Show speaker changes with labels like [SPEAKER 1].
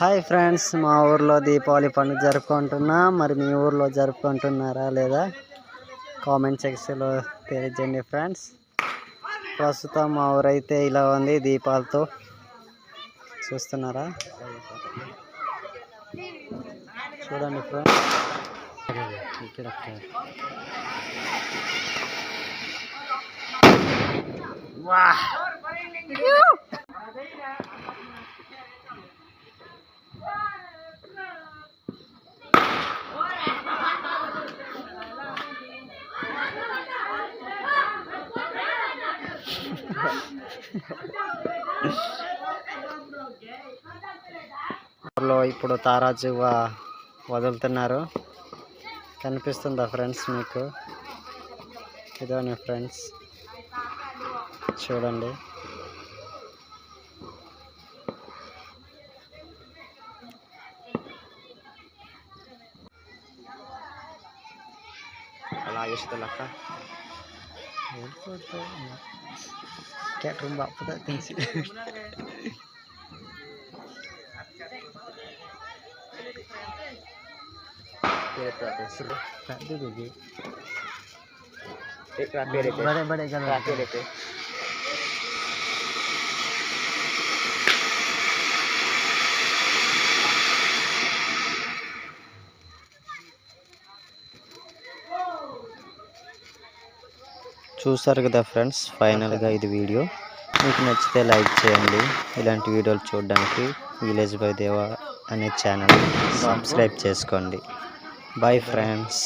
[SPEAKER 1] Hi friends మా ఊర్లో దీపావళి పండుగ జరుపుకుంటున్నా. మరి మీ ఊర్లో జరుపుకుంటున్నారా లేదా? కామెంట్ సెక్షన్లో తెలియజేయండి ఫ్రెండ్స్. ప్రస్తుతం మా ఊరైతే ఇలా ఉంది దీపాలతో. చూస్తున్నారా? చూడండి ఫ్రెండ్స్. ఇక్కడ వా ఊర్లో ఇప్పుడు తారాజు వదులుతున్నారు. కనిపిస్తుందా ఫ్రెండ్స్ మీకు? ఇదోనే ఫ్రెండ్స్. చూడండి.
[SPEAKER 2] అలా ayos.
[SPEAKER 1] Kayak rombak putar tingsi.
[SPEAKER 2] Kita ada seru.
[SPEAKER 1] Tak dulu gitu.
[SPEAKER 2] Eh, rapi deh.
[SPEAKER 1] Bade bade kan.
[SPEAKER 2] Rapi deh.
[SPEAKER 1] చూసారు కదా ఫ్రెండ్స్ ఫైనల్గా ఇది వీడియో. మీకు నచ్చితే లైక్ చేయండి. ఇలాంటి వీడియోలు చూడడానికి విలేజ్ బై దేవా అనే ఛానల్ సబ్స్క్రైబ్ చేసుకోండి. Bye friends